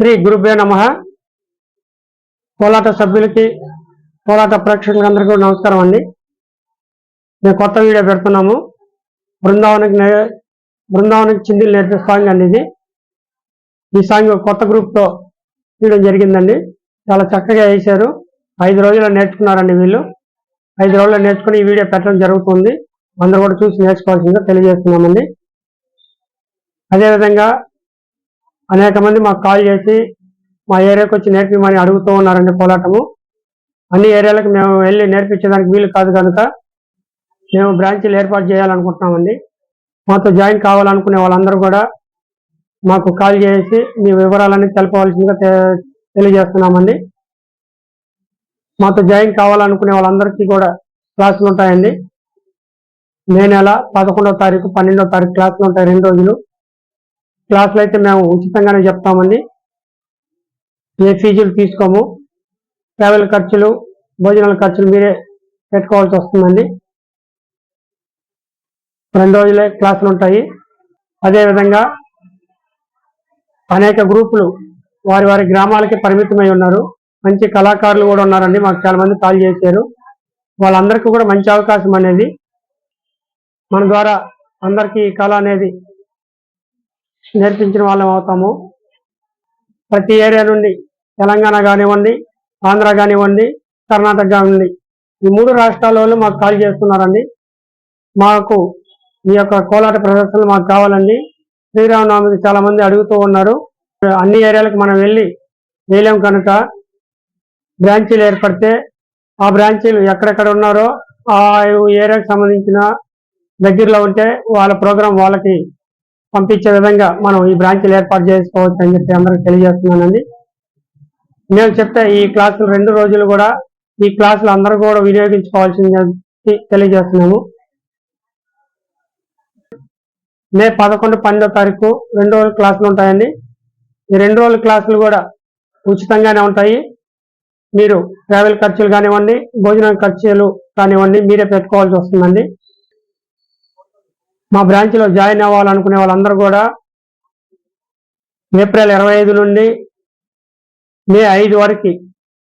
శ్రీ గురుభ్యో నమ. కోలాట సభ్యులకి కోలాట ప్రేక్షకులందరికీ నమస్కారం అండి. మేము కొత్త వీడియో పెడుతున్నాము. బృందావనకి నే- బృందావనకి చిందులు నేర్పే సాంగ్ అండి ఇది. ఈ సాంగ్ కొత్త గ్రూప్తో తీయడం జరిగిందండి. చాలా చక్కగా వేశారు. ఐదు రోజుల్లో నేర్చుకున్నారండి వీళ్ళు. ఐదు రోజుల్లో నేర్చుకుని ఈ వీడియో పెట్టడం జరుగుతుంది. అందరూ కూడా చూసి నేర్చుకోవాల్సిందిగా తెలియజేస్తున్నామండి. అదేవిధంగా అనేక మంది మాకు కాల్ చేసి మా ఏరియాకి వచ్చి నేర్పిమని అడుగుతూ ఉన్నారండి కోలాటము అన్ని ఏరియాలకు మేము వెళ్ళి నేర్పించడానికి వీలు కాదు కనుక మేము బ్రాంచీలు ఏర్పాటు చేయాలనుకుంటున్నామండి. మాతో జాయిన్ కావాలనుకునే వాళ్ళందరూ కూడా మాకు కాల్ చేసి మీ వివరాలన్నీ తెలపవలసిందిగా తె- తెలియజేస్తున్నామండి. మాతో జాయిన్ కావాలనుకునే వాళ్ళందరికీ కూడా క్లాసులు ఉంటాయండి మే నెల పదకొండో తారీఖు పన్నెండో తారీఖు క్లాసులు ఉంటాయి రెండు రోజులు. క్లాసులు అయితే మేము ఉచితంగానే చెప్తామండి. ఏ ఫీజులు తీసుకోము. ట్రావెల్ ఖర్చులు భోజనాల ఖర్చులు మీరే పెట్టుకోవాల్సి వస్తుందండి. రెండు రోజులే క్లాసులు ఉంటాయి. అదేవిధంగా అనేక గ్రూపులు వారి వారి గ్రామాలకి పరిమితమై ఉన్నారు. మంచి కళాకారులు కూడా ఉన్నారండి. మాకు చాలా మంది కాల్ చేశారు. వాళ్ళందరికీ కూడా మంచి అవకాశం అనేది మన ద్వారా అందరికీ ఈ కళ అనేది నేర్పించిన వాళ్ళం అవుతాము. ప్రతి ఏరియా నుండి తెలంగాణ కానివ్వండి ఆంధ్ర కానివ్వండి కర్ణాటక కానివ్వండి ఈ మూడు రాష్ట్రాల వాళ్ళు మాకు కాల్ చేస్తున్నారండి. మాకు ఈ యొక్క కోలాట ప్రదర్శనలు మాకు కావాలండి. శ్రీరామనవమికి చాలా మంది అడుగుతూ ఉన్నారు. అన్ని ఏరియాలకు మనం వెళ్ళి వేయలేం కనుక బ్రాంచీలు ఏర్పడితే ఆ బ్రాంచీలు ఎక్కడెక్కడ ఉన్నారో ఆ ఏరియాకి సంబంధించిన దగ్గరలో ఉంటే వాళ్ళ ప్రోగ్రాం వాళ్ళకి పంపించే విధంగా మనం ఈ బ్రాంచ్లు ఏర్పాటు చేసుకోవచ్చు అని చెప్పి అందరికి తెలియజేస్తున్నానండి. నేను చెప్తే ఈ క్లాసులు రెండు రోజులు కూడా ఈ క్లాసులు అందరూ కూడా వినియోగించుకోవాల్సింది తెలియజేస్తున్నాము మే పదకొండు పన్నెండో తారీఖు రెండు రోజుల క్లాసులు ఉంటాయండి. ఈ రెండు రోజుల క్లాసులు కూడా ఉచితంగానే ఉంటాయి. మీరు ట్రావెల్ ఖర్చులు కానివ్వండి భోజనం ఖర్చులు కానివ్వండి మీరే పెట్టుకోవాల్సి వస్తుందండి. మా బ్రాంచ్లో జాయిన్ అవ్వాలనుకునే వాళ్ళందరూ కూడా ఏప్రిల్ ఇరవై ఐదు నుండి మే ఐదు వరకు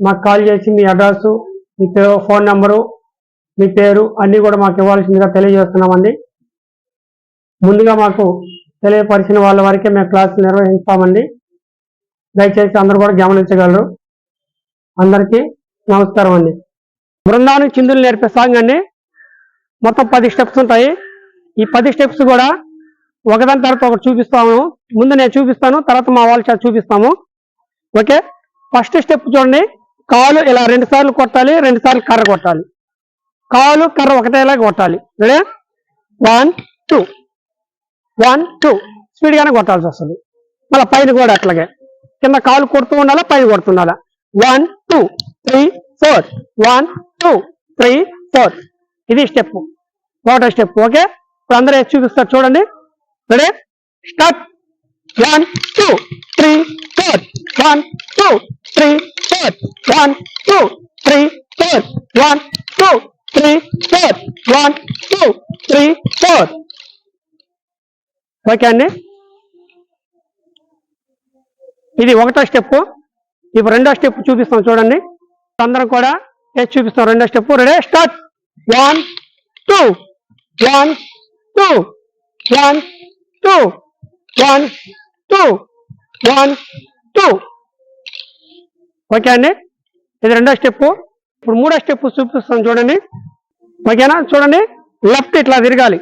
మాకు కాల్ చేసి మీ అడ్రస్సు మీ ఫోన్ నెంబరు మీ పేరు అన్నీ కూడా మాకు ఇవ్వాల్సిందిగా తెలియజేస్తున్నామండి. ముందుగా మాకు తెలియపరిచిన వాళ్ళ వరకే మేము క్లాసులు నిర్వహిస్తామండి. దయచేసి అందరూ కూడా గమనించగలరు. అందరికీ నమస్కారం అండి. బృందావనం చిందులు నేర్పే సాంగ్ అండి. మొత్తం పది స్టెప్స్ ఉంటాయి. ఈ పది స్టెప్స్ కూడా ఒకదాని తర్వాత ఒకటి చూపిస్తాము. ముందు నేను చూపిస్తాను తర్వాత మా వాళ్ళు చూపిస్తాము. ఓకే? ఫస్ట్ స్టెప్ చూడండి. కాలు ఇలా రెండు సార్లు కొట్టాలి రెండు సార్లు కర్ర కొట్టాలి. కాలు కర్ర ఒకటేలా కొట్టాలి. Ready one two one two స్పీడ్గానే కొట్టాల్సి వస్తుంది. మళ్ళీ పైన కూడా అట్లాగే. కింద కాలు కొడుతూ ఉండాలా పైన కొడుతుండాలా one two three four one two three four ఇది స్టెప్ ఒకటో స్టెప్ ఓకే? ఇప్పుడు అందరూ వేసి చూపిస్తారు చూడండి. Ready start one two three four one two three four one two three four one two three four one two three four okay అండి. ఇది ఒకటో స్టెప్. ఇప్పుడు రెండో స్టెప్ చూపిస్తాం చూడండి. అందరం కూడా వేసి చూపిస్తాం? రెండో step. Ready start one two one two one two one two one two okay అండి? ఇది రెండో స్టెప్ ఇప్పుడు మూడో స్టెప్ చూపిస్తాం చూడండి. ఓకేనా చూడండి. లెఫ్ట్ ఇట్లా తిరగాలి.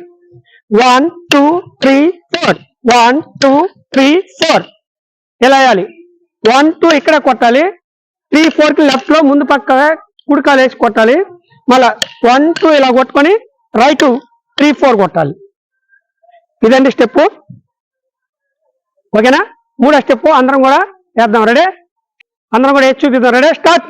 One two three four one two three four ఇలా వేయాలి? వన్ టూ ఇక్కడ కొట్టాలి. త్రీ ఫోర్కి లెఫ్ట్లో లెఫ్ట్లో ముందు పక్క కుడికాలు వేసి కొట్టాలి. మళ్ళా వన్ టూ ఇలా కొట్టుకొని రైట్ త్రీ ఫోర్ కొట్టాలి. ఇదండి స్టెప్ ఓకేనా? మూడో స్టెప్ అందరం కూడా వేద్దాం. రెడీ? అందరం కూడా వేసి చూపిద్దాం. Ready? Start.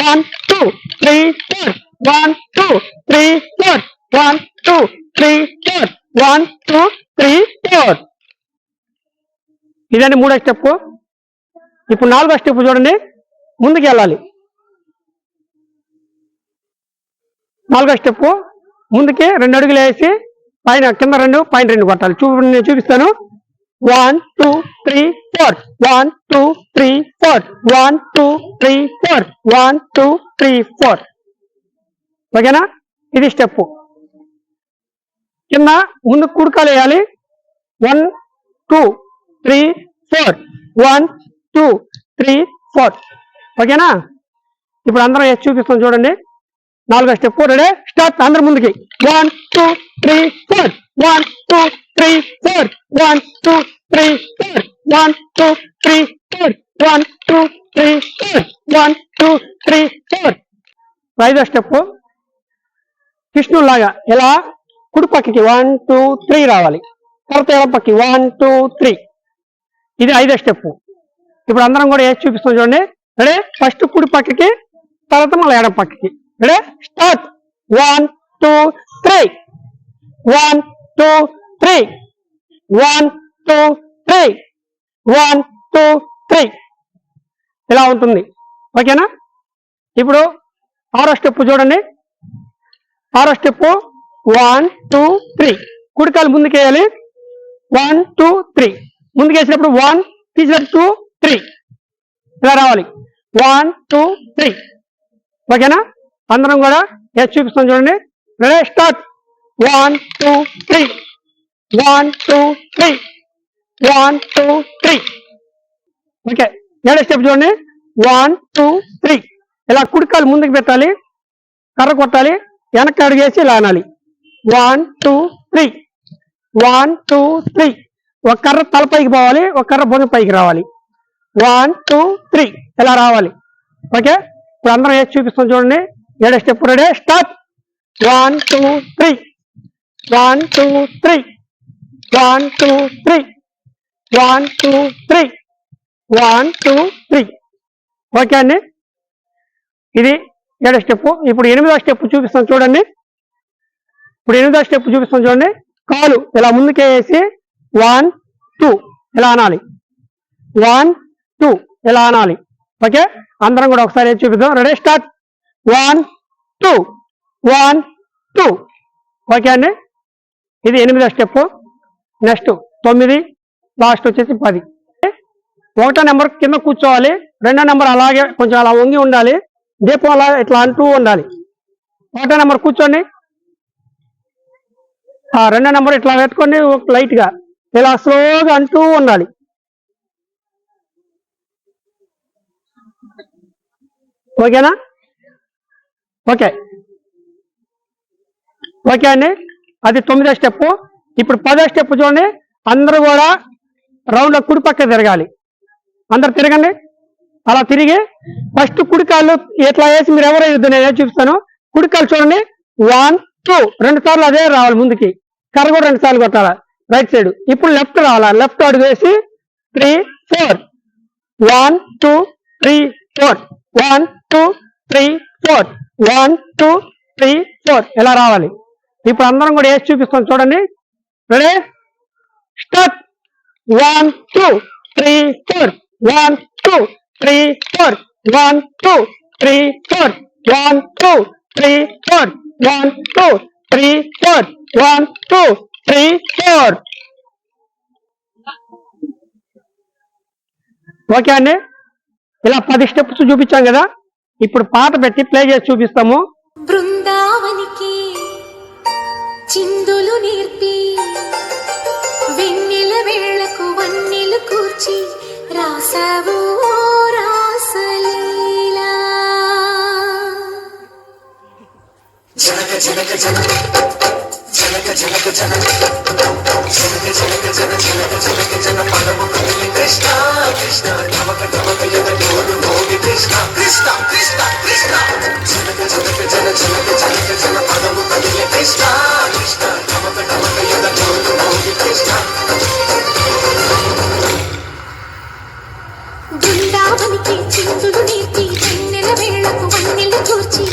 One two three four one two three four one two three four one two three four ఇదండి మూడో స్టెప్ ఇప్పుడు నాలుగో స్టెప్ చూడండి. ముందుకు వెళ్ళాలి. నాలుగో స్టెప్ ముందుకి రెండు అడుగులు వేసి పైన కింద రెండు పైన రెండు కొట్టాలి. చూ నేను చూపిస్తాను. One two three four one two three four one two three four one two three four ఓకేనా? ఇది స్టెప్ కింద ముందు కుడకాలు వేయాలి. One two three four one two three four ఓకేనా? ఇప్పుడు అందరం వేసి చూపిస్తాం చూడండి. నాలుగో స్టెప్ రెడీ స్టార్ట్ అందరి ముందుకి. One two three four one two three four one two three four one two three four one two three four one two three four ఐదో స్టెప్ కృష్ణులాగా ఇలా కుడి పక్కకి వన్ టూ త్రీ రావాలి. తర్వాత ఎడం పక్కకి వన్ టూ త్రీ ఇది ఐదో స్టెప్ ఇప్పుడు అందరం కూడా వేసి చూపిస్తాం చూడండి. రెడీ ఫస్ట్ కుడి పక్కకి తర్వాత మళ్ళీ ఎడం పక్కకి. Ready start one two three one two three one two three one two three ఇలా ఉంటుంది? ఓకేనా? ఇప్పుడు ఆరో స్టెప్ చూడండి. ఆరో స్టెప్ వన్ టూ త్రీ కుడికాలు ముందుకేయాలి. వన్ టూ త్రీ ముందుకేసినప్పుడు వన్ తీసినప్పుడు టూ త్రీ ఇలా రావాలి. వన్ టూ త్రీ ఓకేనా? అందరం కూడా ఎస్ చూపిస్తాం చూడండి. Ready start one two three one two three one two three okay ఏడో స్టెప్ చూడండి. వన్ టూ త్రీ ఇలా కుడికాలు ముందుకు పెట్టాలి. కర్ర కొట్టాలి. వెనక్కి అడిగేసి ఇలా అనాలి. One two three one two three ఒక కర్ర తలపైకి పోవాలి. ఒక కర్ర బొంగు పైకి రావాలి. వన్ టూ త్రీ ఇలా రావాలి. ఓకే ఇప్పుడు అందరం వేసి చూపిస్తాం చూడండి. ఏడో step ready start one two three one two three one two three one two three one two three okay అండి? ఇది ఏడో స్టెప్ ఇప్పుడు ఎనిమిదో స్టెప్ చూపిస్తాను చూడండి. ఇప్పుడు ఎనిమిదో స్టెప్ చూపిస్తాం చూడండి. కాలు ఇలా ముందుకే వేసి వన్ టూ ఇలా అనాలి? వన్ టూ ఇలా అనాలి? ఓకే అందరం కూడా ఒకసారి చూపిద్దాం? Ready start one two. One two. Okay అండి? ఇది ఎనిమిదో స్టెప్. నెక్స్ట్ తొమ్మిది లాస్ట్ వచ్చేసి పది. ఒకటో నెంబర్ కింద కూర్చోవాలి. రెండో నెంబర్ అలాగే కొంచెం అలా వంగి ఉండాలి. దీపం అలా ఇట్లా అంటూ ఉండాలి. ఒకటో నెంబర్ కూర్చోండి. ఆ రెండో నెంబర్ ఇట్లా పెట్టుకోండి లైట్గా. ఇలా స్లోగా అంటూ ఉండాలి. ఓకేనా? ఓకే. ఓకే అండి. అది తొమ్మిదో స్టెప్ ఇప్పుడు పదో స్టెప్ చూడండి. అందరూ కూడా రౌండ్ కుడి పక్క తిరగాలి. అందరు తిరగండి. అలా తిరిగి ఫస్ట్ కుడికాళ్ళు ఇట్లా వేసి మీరు ఎవరు వేయొద్దు నేను చూపిస్తాను. కుడికాళ్ళు చూడండి. One two. రెండు సార్లు అదే రావాలి ముందుకి. కర్ర కూడా రెండు సార్లు కొట్టాలి? Right side. ఇప్పుడు లెఫ్ట్ రావాలా? లెఫ్ట్ అడుగు వేసి three four. One two three four. One two three four one two three four ఇలా రావాలి? ఇప్పుడు అందరం కూడా వేసి చూపిస్తాం చూడండి. Ready start one two three four one two three four one two three four one two three four one two three four one two three four okay అండి. ఇలా పది స్టెప్స్ చూపించాం కదా. ఇప్పుడు పాట పెట్టి ప్లే చేసి చూపిస్తాము. బృందావనికి చిందులు నేర్పి వెన్నెల వేళకు వన్నెలు కూర్చి రాసావు ఓ రాసలీలా బృందావనికి చిందులు నేర్పి వెన్నెల వేళకు వన్నెలు కూర్చి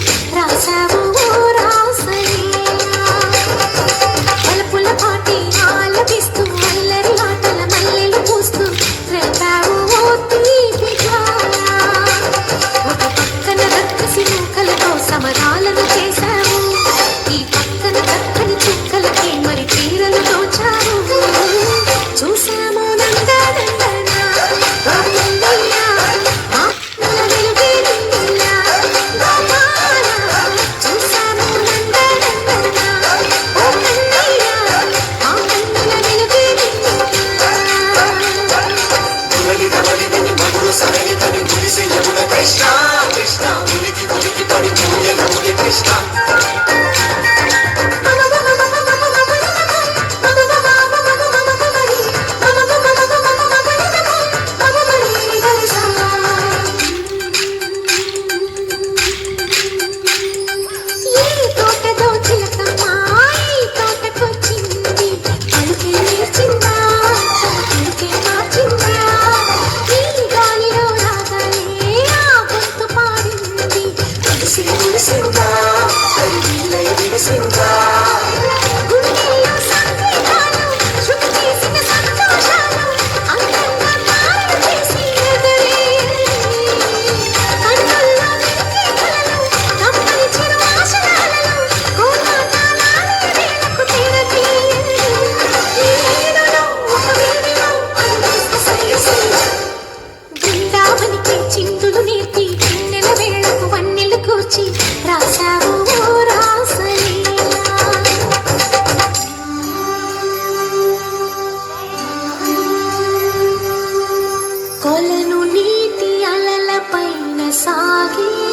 I'll